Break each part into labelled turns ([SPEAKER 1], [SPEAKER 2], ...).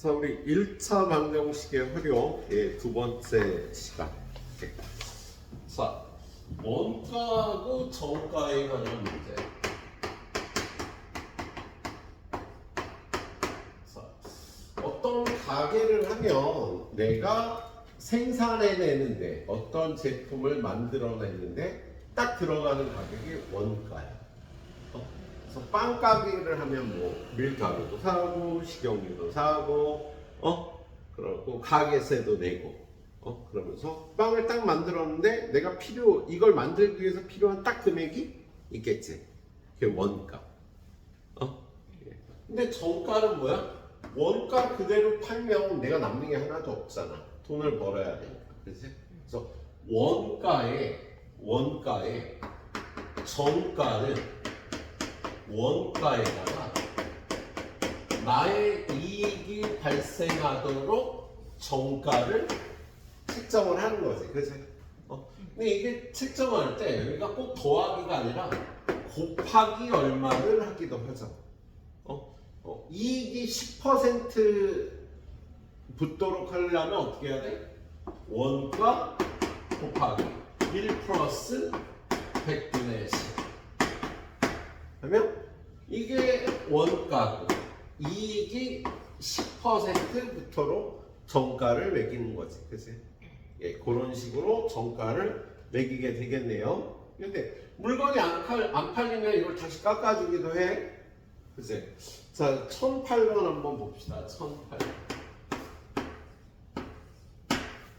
[SPEAKER 1] 자, 우리 1차 방정식의 활용의 두 번째 시간. 네. 자, 원가하고 정가에 관한 문제. 자, 어떤 가게를 하면 내가 생산해내는데 어떤 제품을 만들어내는데 딱 들어가는 가격이 원가야. 어? 그래서 빵 가게를 하면 뭐 밀가루도 사고 식용유도 사고 어? 그러고 가게세도 내고 어? 그러면서 빵을 딱 만들었는데 내가 필요 이걸 만들기 위해서 필요한 딱 금액이 있겠지. 그게 원가. 어? 예. 근데 정가는 뭐야? 원가 그대로 팔면 내가 남는 게 하나도 없잖아. 돈을 벌어야 되니까. 그렇지 그래서 원가에 원가에 정가는 원가에다가 나의 이익이 발생하도록 정가를 책정을 하는 거지. 그치? 어? 근데 이게 책정할 때 여기가 꼭 더하기가 아니라 곱하기 얼마를 하기도 하죠. 어? 어, 이익이 10% 붙도록 하려면 어떻게 해야 돼? 원가 곱하기 1 플러스 100분의 10 그러면 이게 원가고 이익이 10%부터로 정가를 매기는 거지. 그치? 예, 그런 식으로 정가를 매기게 되겠네요. 근데 물건이 안, 팔, 안 팔리면 이걸 다시 깎아주기도 해. 그치? 자, 1008번 한번 봅시다. 1008.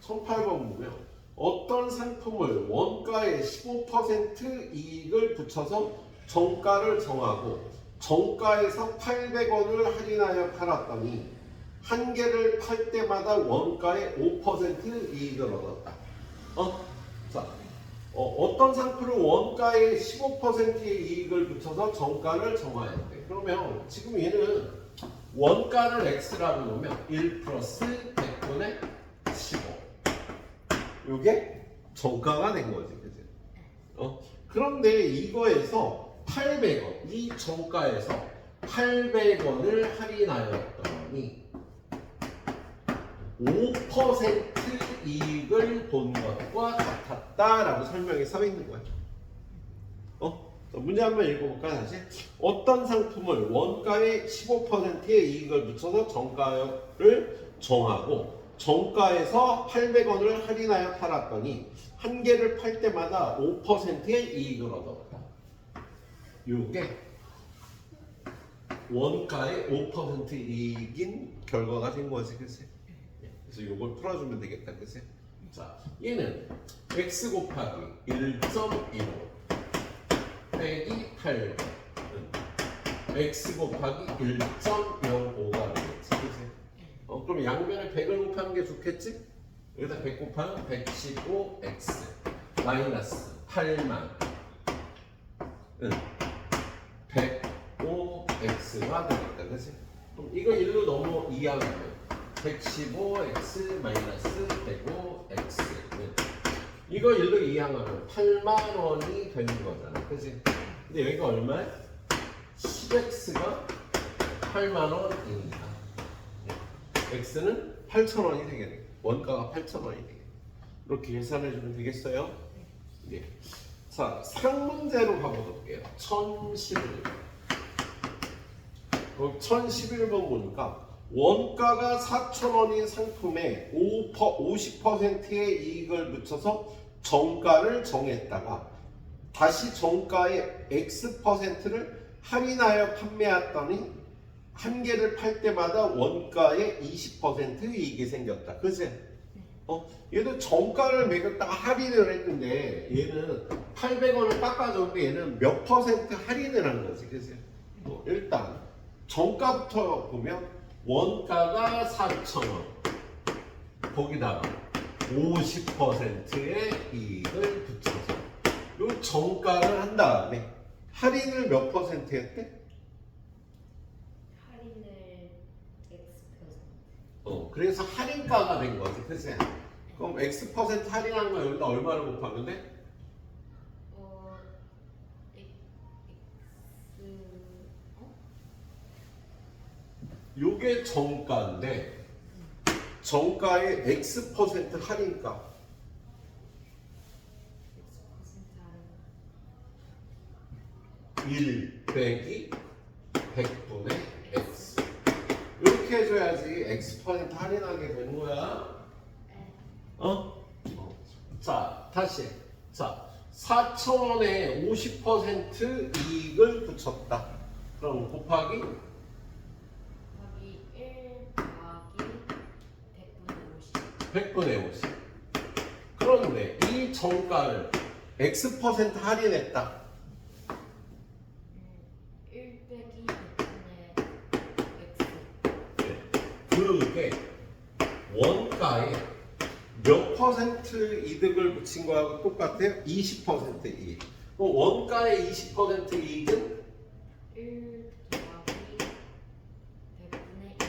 [SPEAKER 1] 1008번 보면 어떤 상품을 원가의 15% 이익을 붙여서 정가를 정하고 정가에서 800원을 할인하여 팔았더니 한 개를 팔 때마다 원가의 5% 이익을 얻었다. 어? 자, 어, 떤 상품을 원가의 15%의 이익을 붙여서 정가를 정해야 돼. 그러면 지금 얘는 원가를 x라고 놓으면 1 플러스 100분의 15. 요게 정가가 된 거지, 그지? 어? 그런데 이거에서 800원, 이 정가에서 800원을 할인하였더니 5% 이익을 본 것과 같았다라고 설명이 써 있는 거야. 어? 자, 문제 한번 읽어볼까 다시? 어떤 상품을 원가의 15%의 이익을 붙여서 정가를 정하고 정가에서 800원을 할인하여 팔았더니 한 개를 팔 때마다 5%의 이익을 얻었다. 요게 원가의 5% 이익인 결과가 된 거지, 그치? 그래서 요걸 풀어주면 되겠다, 그치? 자, 얘는 x 곱하기 1.15 빼기 8 x 곱하기 1.05가 되겠지, 그치? 어, 그럼 양변에 100을 곱하는 게 좋겠지? 여기다 100 곱하면 115x 마이너스 8만 응. 105x가 되겠다. 그치? 그럼 이거 1로 넘어 이항하면 115x 마이너스 105x는 이거 1로 이항하면 8만 원이 되는 거잖아. 그치? 근데 여기가 얼마야? 10x가 8만 원이니까 x는 8천 원이 되겠네. 원가가 8천 원이 되겠네. 이렇게 계산해 주면 되겠어요? 네. 자, 상문제로 가보도록 할게요. 1011. 그럼 1011번 보니까 원가가 4,000원인 상품에 5%, 50%의 이익을 붙여서 정가를 정했다가 다시 정가의 X%를 할인하여 판매했더니 한 개를 팔 때마다 원가의 20% 이익이 생겼다. 그치? 어, 얘도 정가를 매겼다가 할인을 했는데 얘는 800원을 깎아줬는데 얘는 몇 퍼센트 할인을 한 거지. 그치? 어, 일단 정가부터 보면 원가가 4,000원 거기다가 50%의 이익을 붙여서 요 정가를 한 다음에 할인을 몇 퍼센트 했대?
[SPEAKER 2] 할인을 X.
[SPEAKER 1] 어, 그래서 할인가가 된 거지, 그치? 그럼 X 퍼센트 할인한 거 여기다 얼마를 곱하면 돼?
[SPEAKER 2] 어, X 어?
[SPEAKER 1] 요 요게 정가인데 정가의 X 퍼센트 할인가 1 빼기 100분의 X 이렇게 해줘야지 X 퍼센트 할인하게 되는 거야 어? 어. 자 다시 자 4천원에 50% 이익을 붙였다 그럼 곱하기
[SPEAKER 2] 1 더하기 100분의 50
[SPEAKER 1] 100분의 50 그런데 이 정가를 X 퍼센트 할인했다
[SPEAKER 2] 1 빼기 100분의 X
[SPEAKER 1] 그게 원가에 몇 퍼센트 이득을 붙인 거하고 똑같아요? 20% 이익. 원가의 20% 이익은
[SPEAKER 2] 1 더하기 100분의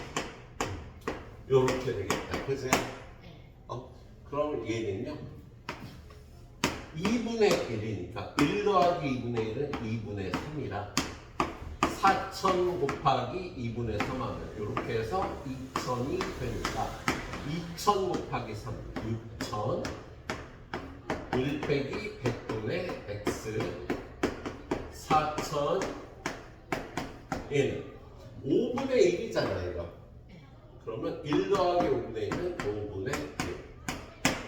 [SPEAKER 2] 2
[SPEAKER 1] 이렇게 되겠다.
[SPEAKER 2] 네.
[SPEAKER 1] 어? 그럼 얘는요? 2분의 1이니까 1 더하기 2분의 1은 2분의 3이라 4천 곱하기 2분의 3 하면 이렇게 해서 2천이 되니까 2천 곱하기 3, 6천 1 빼기 100분의 x 4천 얘는 5분의 1이잖아 이거 그러면 1 더하기 5분의 1은 5분의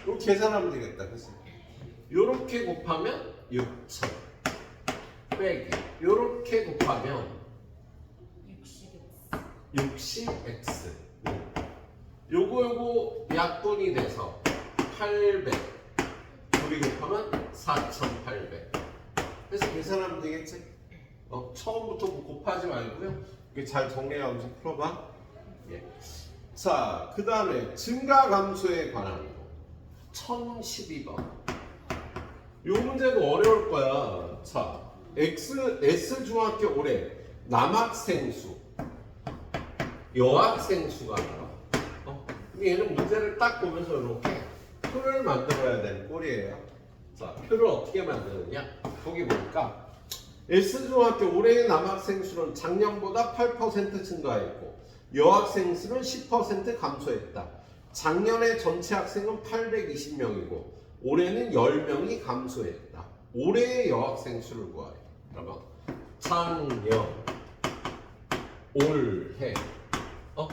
[SPEAKER 1] 1 이렇게 계산하면 되겠다 그래서 이렇게 곱하면 6천. 빼기. 이렇게 곱하면
[SPEAKER 2] 60X
[SPEAKER 1] 60x 요거 요거 약분이 돼서 800 둘이 곱하면 4800 그래서 계산하면 되겠지? 어, 처음부터 뭐 곱하지 말고요. 이게 잘 정리하면서 풀어봐. 예. 자, 그 다음에 증가 감소에 관한 거 1012번 요 문제도 어려울 거야 자, X, S 중학교 올해 남학생 수 여학생 수가 나와. 어? 얘는 문제를 딱 보면서 이렇게 표를 만들어야 되는 꼴이에요. 자, 표를 어떻게 만드느냐? 거기 보니까 S중학교 올해의 남학생 수는 작년보다 8% 증가했고 여학생 수는 10% 감소했다. 작년에 전체 학생은 820명이고 올해는 10명이 감소했다. 올해의 여학생 수를 구하래. 그러면 작년, 올해 어?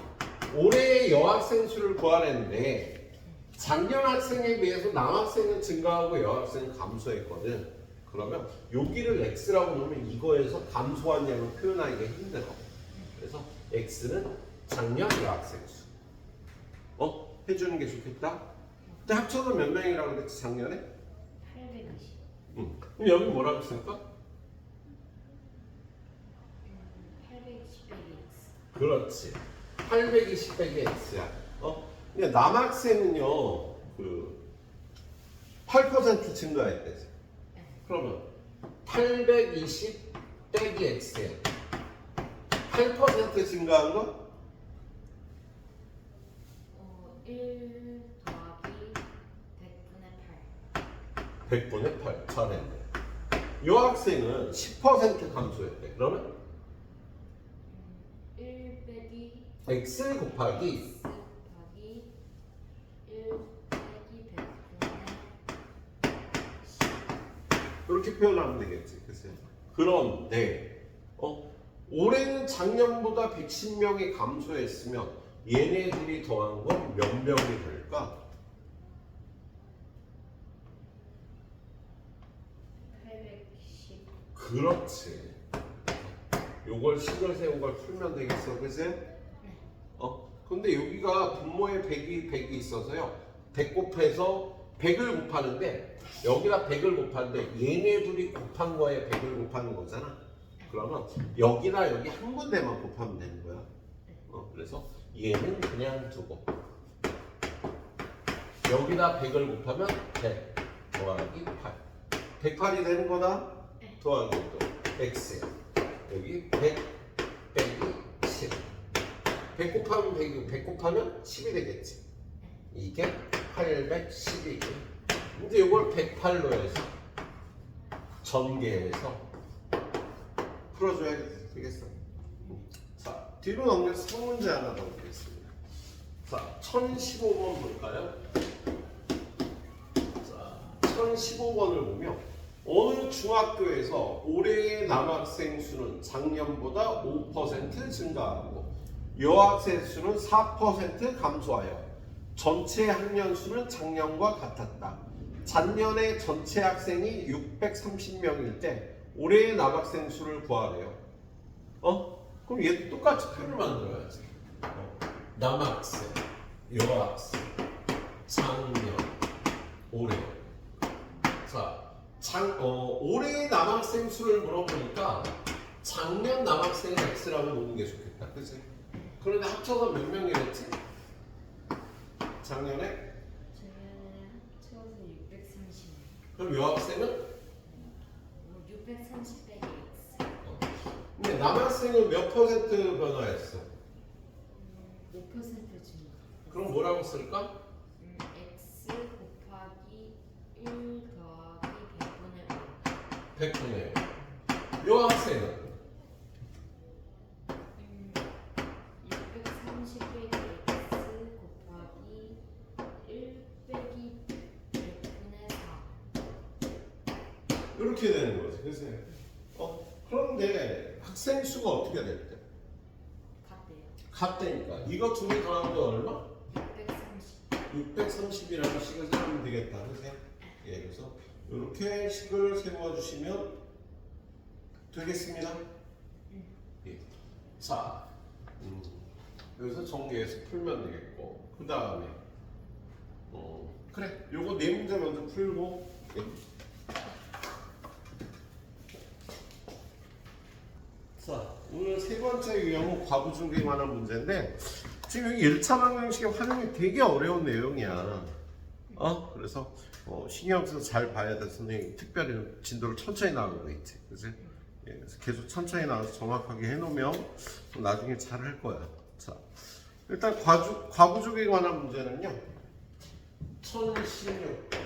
[SPEAKER 1] 올해의 여학생 수를 구하랬는데 작년 학생에 비해서 남학생은 증가하고 여학생은 감소했거든. 그러면 여기를 x라고 놓으면 이거에서 감소한 양을 표현하기가 힘들어. 그래서 x는 작년 여학생 수. 어? 해주는 게 좋겠다. 근데 합쳐서 몇 명이라고 그랬지 작년에?
[SPEAKER 2] 820
[SPEAKER 1] 응. 그럼 여기 뭐라고 쓸까?
[SPEAKER 2] 820 빼기 X
[SPEAKER 1] 그렇지. 820 빼기 x야. 어? 근데 남학생은요, 그, 8% 증가했대. 그러면 820 빼기 x야. 8% 증가한 거?
[SPEAKER 2] 어, 1 더하기 100분의 8
[SPEAKER 1] 100분의 8. 잘했네. 여학생은 10% 감소했대. 그러면
[SPEAKER 2] 1 빼기
[SPEAKER 1] x 곱하기
[SPEAKER 2] X 곱하기 1 빼기 100분의
[SPEAKER 1] 이렇게 표현하면 되겠지. 글쎄. 그런데 어? 올해는 작년보다 110명이 감소했으면 얘네들이 더한 건 몇 명이 될까?
[SPEAKER 2] 810
[SPEAKER 1] 그렇지. 요걸 식을 세운 걸 풀면 되겠어, 그지? 어? 근데 여기가 분모에 100이 100이 있어서요. 100 곱해서 100을 곱하는데 여기다 100을 곱하는데 얘네 둘이 곱한 거에 100을 곱하는 거잖아. 그러면 여기나 여기 한 군데만 곱하면 되는 거야. 어, 그래서 얘는 그냥 두고. 여기다 100을 곱하면 100 더하기 8 108이 되는 거다? 더하기 또 x야 여기 100 빼기 10 100 곱하면 100이고 100 곱하면 10이 되겠지. 이게 812고 이제 이걸 108로 해서 전개해서 풀어줘야 되겠어. 자 뒤로 넘겨서 성문제 하나 더 보겠습니다. 자, 1015번 볼까요? 자, 1015번을 보면 어느 중학교에서 올해의 남학생 수는 작년보다 5% 증가하고 여학생 수는 4% 감소하여 전체 학년 수는 작년과 같았다. 작년에 전체 학생이 630명일 때 올해의 남학생 수를 구하래요. 어? 그럼 얘도 똑같이 표를 만들어야지. 어. 남학생, 여학생, 작년, 올해. 자, 장, 어, 올해의 남학생 수를 물어보니까 작년 남학생 X라고 놓는 게 좋겠다. 그치? 그런데 합쳐서 몇 명이랬지? 작년에?
[SPEAKER 2] 작년에 합쳐서 630.
[SPEAKER 1] 그럼 여학생은?
[SPEAKER 2] 뭐630 빼기 X.
[SPEAKER 1] 어. 근데 남학생은 몇 퍼센트 변화했어?
[SPEAKER 2] 음, 5% 증가.
[SPEAKER 1] 그럼 뭐라고 쓸까?
[SPEAKER 2] 음, X 곱하기 1 더하기 100분의 5.
[SPEAKER 1] 100분의 여학생은?
[SPEAKER 2] 음, 630 빼기 X 곱하기 1 빼기 100분의 4.
[SPEAKER 1] 이렇게 되는 거지. 그래서 어 그런데 학생 수가 어떻게 될 때
[SPEAKER 2] 같대요.
[SPEAKER 1] 같다니까. 이거 두 개 더하면 얼마?
[SPEAKER 2] 630.
[SPEAKER 1] 630이라는 식을 세우면 되겠다. 그죠? 예, 그래서 이렇게 식을 세워주시면 되겠습니다. 예. 자, 음, 여기서 정리해서 풀면 되겠고, 그 다음에 어, 그래, 요거 네 문제 먼저 풀고. 예. 자, 오늘 세 번째 유형은 과부 중에 관한 문제인데 지금 여기 1차 방정식의 활용이 되게 어려운 내용이야. 어? 그래서 어, 신경 써서 잘 봐야 돼. 선생님이 특별히 진도를 천천히 나가고 있지. 그지? 예, 그래서 계속 천천히 나가서 정확하게 해놓으면 나중에 잘 할 거야. 자, 일단 과주, 과부족에 관한 문제는요. 1016번.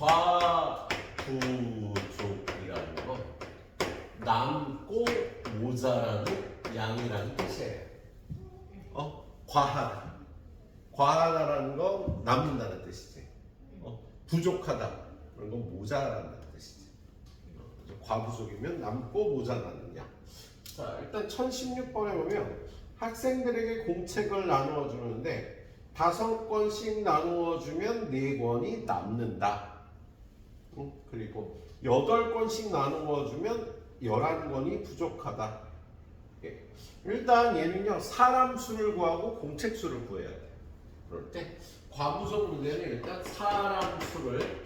[SPEAKER 1] 과부족이라는 거. 남고 모자라는 양이라는 뜻이에요. 어? 과하다. 과하다라는 건 남는다는 뜻이지. 어? 부족하다. 그런 건 모자란다는 뜻이지. 어, 과부족이면 남고 모자라는 양. 자, 일단 1016번에 보면 학생들에게 공책을 나누어 주는데 다섯 권씩 나누어 주면 네 권이 남는다. 응? 그리고 여덟 권씩 나누어 주면 열한 권이 부족하다. 예. 일단 얘는요 사람 수를 구하고 공책 수를 구해야 돼. 그럴 때 과부족 문제는 일단 사람 수를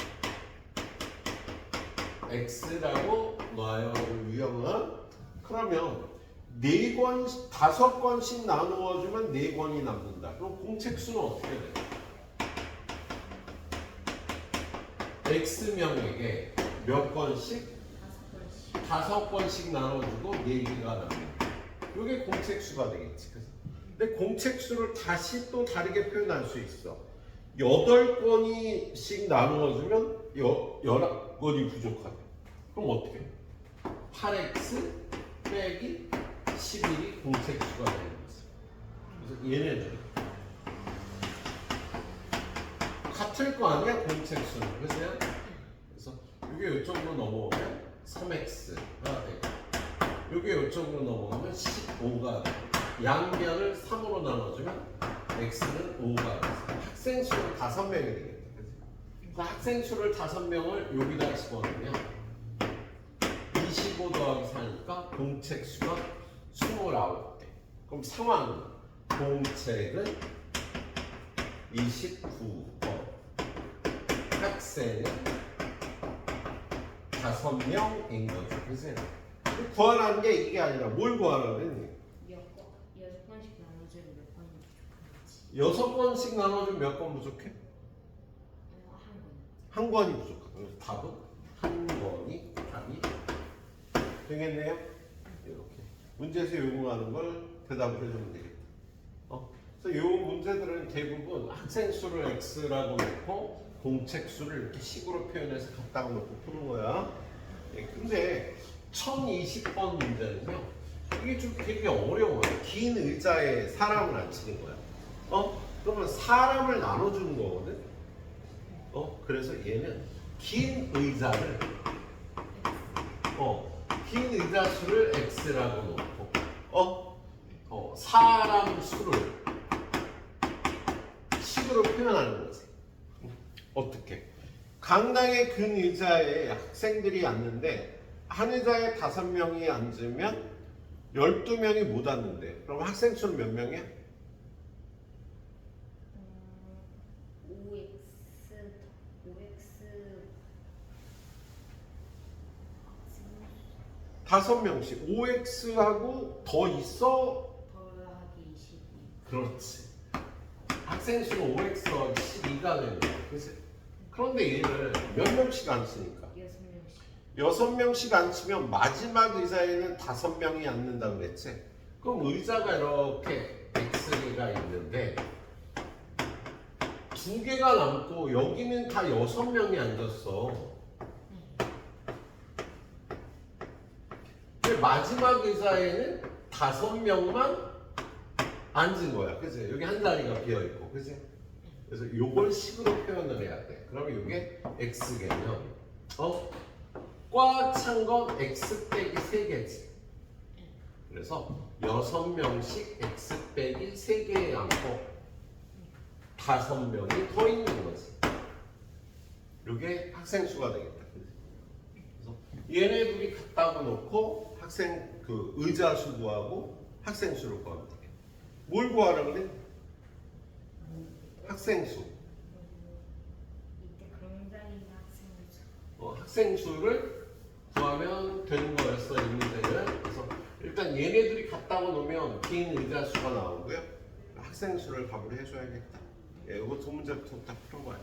[SPEAKER 1] x라고 놔요 유형은 그러면 네 권, 다섯 권씩 나누어 주면 네 권이 남는다. 그럼 공책 수는 어떻게 돼? x 명에게 몇 권씩
[SPEAKER 2] 다섯 번씩.
[SPEAKER 1] 나눠주고 네 개가 남는다. 이게 공책수가 되겠지. 그래서 근데 공책수를 다시 또 다르게 표현할 수 있어. 여덟 권이씩 나누어주면 여, 열한 권이 부족하대. 그럼 어떻게? 8x 빼기 11이 공책수가 되는 거지. 그래서 얘네들 같을 거 아니야 공책수는 그죠? 그래서 이게 이쪽으로 넘어오면 3x가 되고 이게 이쪽으로 넘어가면 15가 되고 양변을 3으로 나눠주면 x는 5가 돼서 학생 수는 5명이 되겠다. 그치? 그 학생 수를 5명을 여기다 집어넣으면 25 더하기 4니까 공책 수가 29개 그럼 상황은 공책은 29번. 학생은 다섯 명인 거죠. 그래서 구하라는 게 이게 아니라 뭘 구하라고 했니?
[SPEAKER 2] 몇 번? 여섯 번씩 나눠주면 몇 번이 부족한지.
[SPEAKER 1] 여섯 번씩 나눠주면 몇 번 부족해?
[SPEAKER 2] 어, 한 번.
[SPEAKER 1] 한 권이 부족하다. 그래서 답은 한 권이 답이 되겠네요. 이렇게 문제에서 요구하는 걸 대답을 해주면 되겠다. 어? 그래서 이 문제들은 대부분 학생 수를 x라고 놓고 공책 수를 이렇게 식으로 표현해서 갖다가 놓고 푸는 거야. 예, 근데 1020번 문제는요. 이게 좀 되게 어려워요. 긴 의자에 사람을 앉히는 거야. 어? 그러면 사람을 나눠주는 거거든. 어? 그래서 얘는 긴 의자를 어, 긴 의자 수를 x라고 놓고 어? 어, 사람 수를 식으로 표현하는 거지. 어떻게? 강당의 근 의자에 학생들이 앉는데 한 의자에 다섯 명이 앉으면 열두 명이 못 앉는데 그럼 학생 수는 몇 명이야?
[SPEAKER 2] 음, OX OX
[SPEAKER 1] 다섯 명씩 5x하고 더 있어?
[SPEAKER 2] 더하기 22
[SPEAKER 1] 그렇지. 학생 수는 5x 더하기 12가 되는 거야. 그치? 그런데 얘를 몇 명씩 앉으니까
[SPEAKER 2] 6명씩
[SPEAKER 1] 여섯 명씩 앉히면 마지막 의자에는 다섯 명이 앉는다 그랬지? 그럼 의자가 이렇게 X개가 있는데 두 개가 남고 여기는 다 여섯 명이 앉았어. 근데 마지막 의자에는 다섯 명만 앉은 거야. 그치? 여기 한 자리가 비어 있고, 그치? 그래서 요걸 식으로 표현을 해야 돼. 그러면 이게 X개면, 어? 꽉 찬 건 X 빼기 3개지. 그래서 6명씩 X 빼기 3개에 앉고 5명이 더 있는 거지. 이게 학생 수가 되겠다. 그래서 얘네 둘이 갖다가 놓고 학생 그 의자 수 구하고 학생 수를 구하면 되겠다. 뭘 구하라 그래?
[SPEAKER 2] 학생 수.
[SPEAKER 1] 어, 학생 수를 구하면 되는 거였어 이 문제는. 그래서 일단 얘네들이 갖다가 놓으면 긴 의자 수가 나오고요. 학생 수를 답을 해줘야겠다. 예, 이거 두 문제부터 딱 풀어봐요